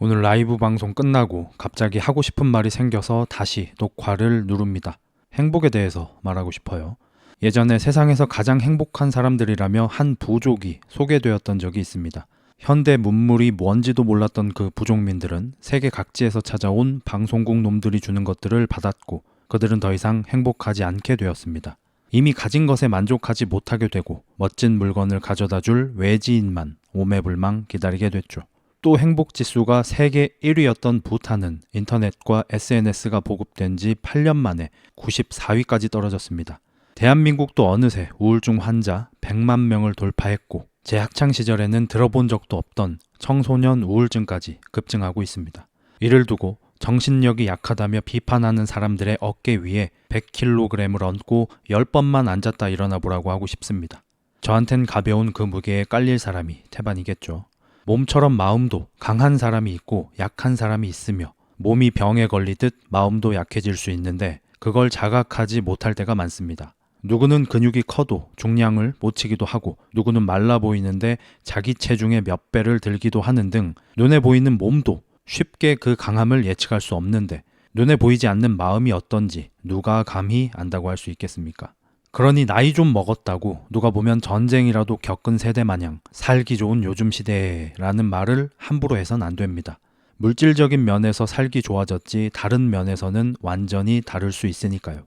오늘 라이브 방송 끝나고 갑자기 하고 싶은 말이 생겨서 다시 녹화를 누릅니다. 행복에 대해서 말하고 싶어요. 예전에 세상에서 가장 행복한 사람들이라며 한 부족이 소개되었던 적이 있습니다. 현대 문물이 뭔지도 몰랐던 그 부족민들은 세계 각지에서 찾아온 방송국 놈들이 주는 것들을 받았고 그들은 더 이상 행복하지 않게 되었습니다. 이미 가진 것에 만족하지 못하게 되고 멋진 물건을 가져다 줄 외지인만 오매불망 기다리게 됐죠. 또 행복 지수가 세계 1위였던 부탄은 인터넷과 SNS가 보급된 지 8년 만에 94위까지 떨어졌습니다. 대한민국도 어느새 우울증 환자 100만 명을 돌파했고 제 학창 시절에는 들어본 적도 없던 청소년 우울증까지 급증하고 있습니다. 이를 두고 정신력이 약하다며 비판하는 사람들의 어깨 위에 100kg을 얹고 10번만 앉았다 일어나 보라고 하고 싶습니다. 저한텐 가벼운 그 무게에 깔릴 사람이 태반이겠죠. 몸처럼 마음도 강한 사람이 있고 약한 사람이 있으며 몸이 병에 걸리듯 마음도 약해질 수 있는데 그걸 자각하지 못할 때가 많습니다. 누구는 근육이 커도 중량을 못 치기도 하고 누구는 말라 보이는데 자기 체중의 몇 배를 들기도 하는 등 눈에 보이는 몸도 쉽게 그 강함을 예측할 수 없는데 눈에 보이지 않는 마음이 어떤지 누가 감히 안다고 할 수 있겠습니까? 그러니 나이 좀 먹었다고 누가 보면 전쟁이라도 겪은 세대 마냥 살기 좋은 요즘 시대라는 말을 함부로 해선 안 됩니다. 물질적인 면에서 살기 좋아졌지 다른 면에서는 완전히 다를 수 있으니까요.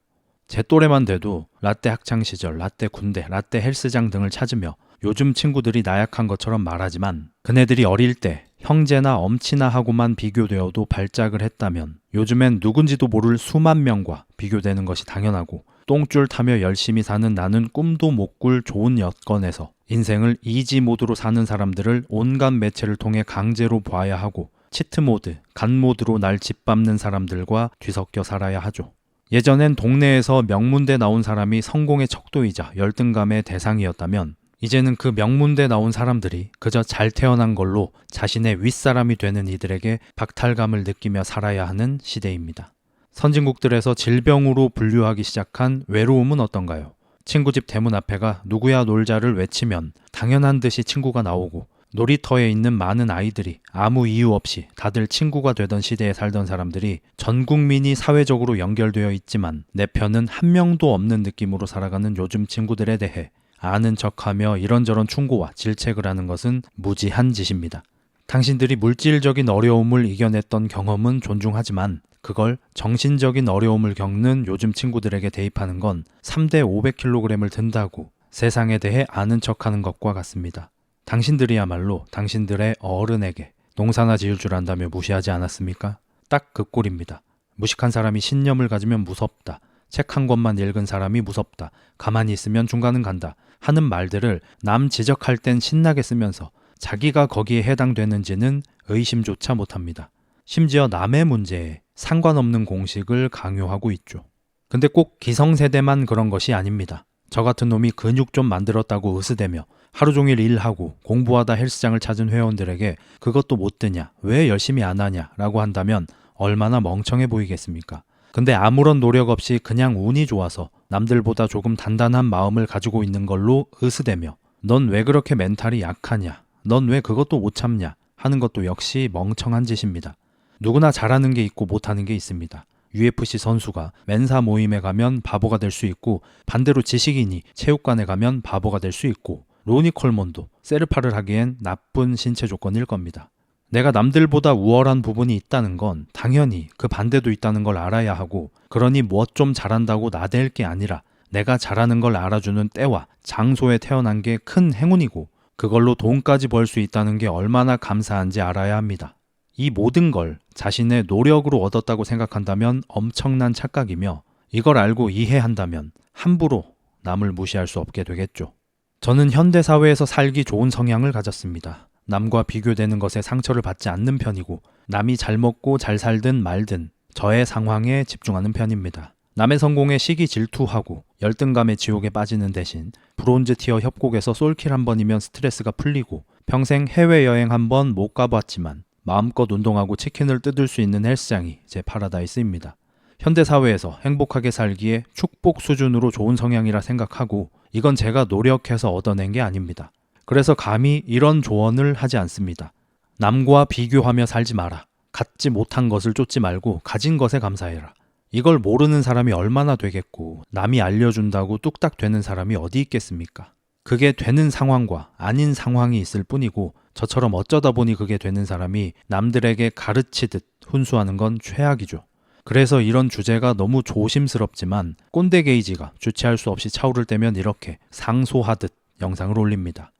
제 또래만 돼도 라떼 학창 시절, 라떼 군대, 라떼 헬스장 등을 찾으며 요즘 친구들이 나약한 것처럼 말하지만 그네들이 어릴 때 형제나 엄친아 하고만 비교되어도 발작을 했다면 요즘엔 누군지도 모를 수만 명과 비교되는 것이 당연하고 똥줄 타며 열심히 사는 나는 꿈도 못 꿀 좋은 여건에서 인생을 이지 모드로 사는 사람들을 온갖 매체를 통해 강제로 봐야 하고 치트 모드, 간 모드로 날 짓밟는 사람들과 뒤섞여 살아야 하죠. 예전엔 동네에서 명문대 나온 사람이 성공의 척도이자 열등감의 대상이었다면 이제는 그 명문대 나온 사람들이 그저 잘 태어난 걸로 자신의 윗사람이 되는 이들에게 박탈감을 느끼며 살아야 하는 시대입니다. 선진국들에서 질병으로 분류하기 시작한 외로움은 어떤가요? 친구 집 대문 앞에가 누구야 놀자를 외치면 당연한 듯이 친구가 나오고 놀이터에 있는 많은 아이들이 아무 이유 없이 다들 친구가 되던 시대에 살던 사람들이 전 국민이 사회적으로 연결되어 있지만 내 편은 한 명도 없는 느낌으로 살아가는 요즘 친구들에 대해 아는 척하며 이런저런 충고와 질책을 하는 것은 무지한 짓입니다. 당신들이 물질적인 어려움을 이겨냈던 경험은 존중하지만 그걸 정신적인 어려움을 겪는 요즘 친구들에게 대입하는 건 3대 500kg을 든다고 세상에 대해 아는 척 하는 것과 같습니다. 당신들이야말로 당신들의 어른에게 농사나 지을 줄 안다며 무시하지 않았습니까? 딱 그 꼴입니다. 무식한 사람이 신념을 가지면 무섭다. 책 한 권만 읽은 사람이 무섭다. 가만히 있으면 중간은 간다. 하는 말들을 남 지적할 땐 신나게 쓰면서 자기가 거기에 해당되는지는 의심조차 못합니다. 심지어 남의 문제에 상관없는 공식을 강요하고 있죠. 근데 꼭 기성세대만 그런 것이 아닙니다. 저 같은 놈이 근육 좀 만들었다고 으스대며 하루 종일 일하고 공부하다 헬스장을 찾은 회원들에게 그것도 못 드냐, 왜 열심히 안 하냐 라고 한다면 얼마나 멍청해 보이겠습니까? 근데 아무런 노력 없이 그냥 운이 좋아서 남들보다 조금 단단한 마음을 가지고 있는 걸로 으스대며 넌 왜 그렇게 멘탈이 약하냐? 넌 왜 그것도 못 참냐? 하는 것도 역시 멍청한 짓입니다. 누구나 잘하는 게 있고 못하는 게 있습니다. UFC 선수가 멘사 모임에 가면 바보가 될 수 있고 반대로 지식인이 체육관에 가면 바보가 될 수 있고 로니 콜몬도 세르파를 하기엔 나쁜 신체 조건일 겁니다. 내가 남들보다 우월한 부분이 있다는 건 당연히 그 반대도 있다는 걸 알아야 하고 그러니 무엇 좀 잘한다고 나댈 게 아니라 내가 잘하는 걸 알아주는 때와 장소에 태어난 게 큰 행운이고 그걸로 돈까지 벌 수 있다는 게 얼마나 감사한지 알아야 합니다. 이 모든 걸 자신의 노력으로 얻었다고 생각한다면 엄청난 착각이며 이걸 알고 이해한다면 함부로 남을 무시할 수 없게 되겠죠. 저는 현대 사회에서 살기 좋은 성향을 가졌습니다. 남과 비교되는 것에 상처를 받지 않는 편이고 남이 잘 먹고 잘 살든 말든 저의 상황에 집중하는 편입니다. 남의 성공에 시기 질투하고 열등감의 지옥에 빠지는 대신 브론즈 티어 협곡에서 솔킬 한 번이면 스트레스가 풀리고 평생 해외여행 한 번 못 가봤지만 마음껏 운동하고 치킨을 뜯을 수 있는 헬스장이 제 파라다이스입니다. 현대 사회에서 행복하게 살기에 축복 수준으로 좋은 성향이라 생각하고 이건 제가 노력해서 얻어낸 게 아닙니다. 그래서 감히 이런 조언을 하지 않습니다. 남과 비교하며 살지 마라. 갖지 못한 것을 쫓지 말고 가진 것에 감사해라. 이걸 모르는 사람이 얼마나 되겠고 남이 알려준다고 뚝딱 되는 사람이 어디 있겠습니까? 그게 되는 상황과 아닌 상황이 있을 뿐이고 저처럼 어쩌다 보니 그게 되는 사람이 남들에게 가르치듯 훈수하는 건 최악이죠. 그래서 이런 주제가 너무 조심스럽지만 꼰대 게이지가 주체할 수 없이 차오를 때면 이렇게 상소하듯 영상을 올립니다.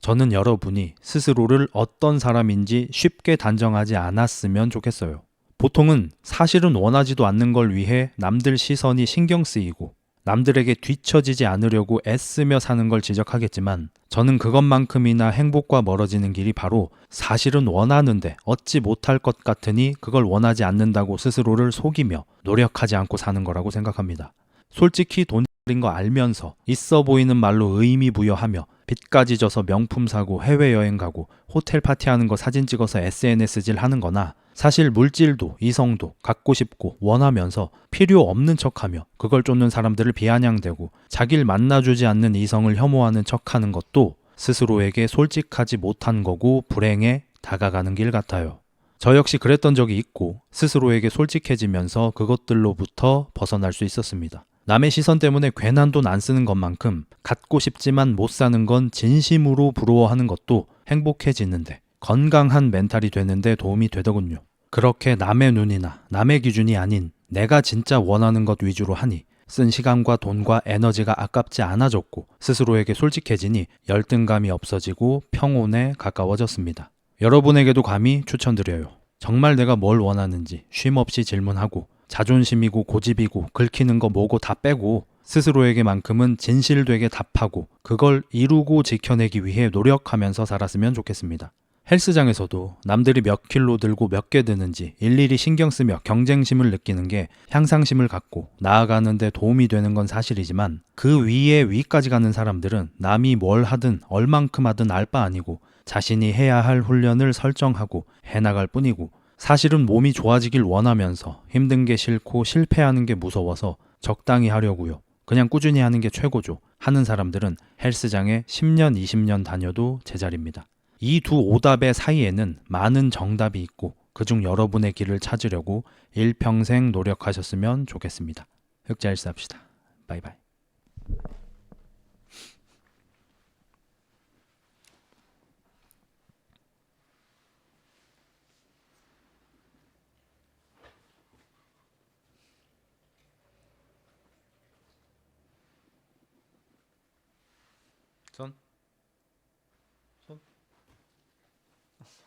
저는 여러분이 스스로를 어떤 사람인지 쉽게 단정하지 않았으면 좋겠어요. 보통은 사실은 원하지도 않는 걸 위해 남들 시선이 신경 쓰이고 남들에게 뒤처지지 않으려고 애쓰며 사는 걸 지적하겠지만 저는 그것만큼이나 행복과 멀어지는 길이 바로 사실은 원하는데 얻지 못할 것 같으니 그걸 원하지 않는다고 스스로를 속이며 노력하지 않고 사는 거라고 생각합니다. 솔직히 돈인 거 알면서 있어 보이는 말로 의미 부여하며 빚까지 져서 명품 사고 해외여행 가고 호텔 파티하는 거 사진 찍어서 SNS질 하는 거나 사실 물질도 이성도 갖고 싶고 원하면서 필요 없는 척하며 그걸 쫓는 사람들을 비아냥대고 자기를 만나주지 않는 이성을 혐오하는 척하는 것도 스스로에게 솔직하지 못한 거고 불행에 다가가는 길 같아요. 저 역시 그랬던 적이 있고 스스로에게 솔직해지면서 그것들로부터 벗어날 수 있었습니다. 남의 시선 때문에 괜한 돈 안 쓰는 것만큼 갖고 싶지만 못 사는 건 진심으로 부러워하는 것도 행복해지는데 건강한 멘탈이 되는데 도움이 되더군요. 그렇게 남의 눈이나 남의 기준이 아닌 내가 진짜 원하는 것 위주로 하니 쓴 시간과 돈과 에너지가 아깝지 않아졌고 스스로에게 솔직해지니 열등감이 없어지고 평온에 가까워졌습니다. 여러분에게도 감히 추천드려요. 정말 내가 뭘 원하는지 쉼없이 질문하고 자존심이고 고집이고 긁히는 거 뭐고 다 빼고 스스로에게만큼은 진실되게 답하고 그걸 이루고 지켜내기 위해 노력하면서 살았으면 좋겠습니다. 헬스장에서도 남들이 몇 킬로 들고 몇 개 드는지 일일이 신경 쓰며 경쟁심을 느끼는 게 향상심을 갖고 나아가는데 도움이 되는 건 사실이지만 그 위에 위까지 가는 사람들은 남이 뭘 하든 얼만큼 하든 알 바 아니고 자신이 해야 할 훈련을 설정하고 해나갈 뿐이고 사실은 몸이 좋아지길 원하면서 힘든 게 싫고 실패하는 게 무서워서 적당히 하려고요. 그냥 꾸준히 하는 게 최고죠. 하는 사람들은 헬스장에 10년, 20년 다녀도 제자리입니다. 이 두 오답의 사이에는 많은 정답이 있고 그중 여러분의 길을 찾으려고 일평생 노력하셨으면 좋겠습니다. 흑자일사합시다. 바이바이.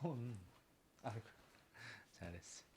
손 아이고 잘했어.